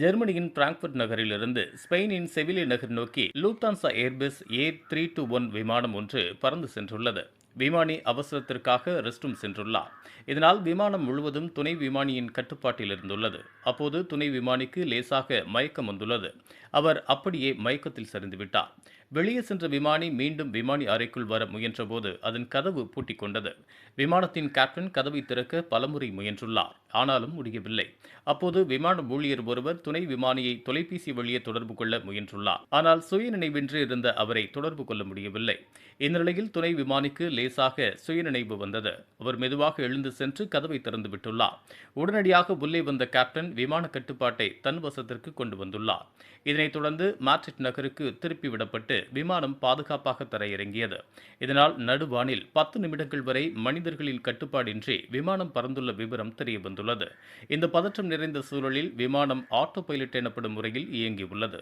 ஜெர்மனியின் பிராங்க்ஃபர்ட் நகரிலிருந்து ஸ்பெயினின் செவிலி நகர் நோக்கி Lufthansa Airbus A three two one விமானம் ஒன்று பறந்து சென்றுள்ளது. விமானி அவசரத்திற்காக ரெஸ்டும் சென்றுள்ளார். இதனால் விமானம் முழுவதும் துணை விமானியின் கட்டுப்பாட்டில் இருந்துள்ளது அப்போது துணை விமானிக்கு லேசாக மயக்கம் வந்துள்ளது. அவர் அப்படியே மயக்கத்தில் சரிந்துவிட்டார் வெளியே சென்ற விமானி மீண்டும் விமானி அறைக்குள் வர முயன்றபோது அதன் கதவு பூட்டிக் கொண்டது. விமானத்தின் கேப்டன் கதவை திறக்க பலமுறை முயன்றுள்ளார். ஆனாலும் முடியவில்லை. அப்போது விமான ஊழியர் ஒருவர் துணை விமானியை தொலைபேசி வழியே தொடர்பு கொள்ள முயன்றுள்ளார். ஆனால் சுயநினைவின்றி இருந்த அவரை தொடர்பு கொள்ள முடியவில்லை. இந்நிலையில் துணை விமானிக்கு லே லேசாக சுயநினைவு வந்தது. அவர் மெதுவாக எழுந்து சென்று கதவை திறந்து விட்டுள்ளார். உடனடியாக உள்ளே வந்த கேப்டன் விமான கட்டுப்பாட்டை தன் வசத்திற்கு கொண்டு வந்துள்ளார். இதனைத் தொடர்ந்து மாட்ரிட் நகருக்கு திருப்பி விடப்பட்டு விமானம் பாதுகாப்பாக தரையிறங்கியது. இதனால் நடுவானில் பத்து நிமிடங்கள் வரை மனிதர்களின் கட்டுப்பாடின்றி விமானம் பறந்துள்ள விவரம் தெரிய வந்துள்ளது இந்த பதற்றம் நிறைந்த சூழலில் விமானம் ஆட்டோ பைலட் எனப்படும் முறையில் இயங்கியுள்ளது.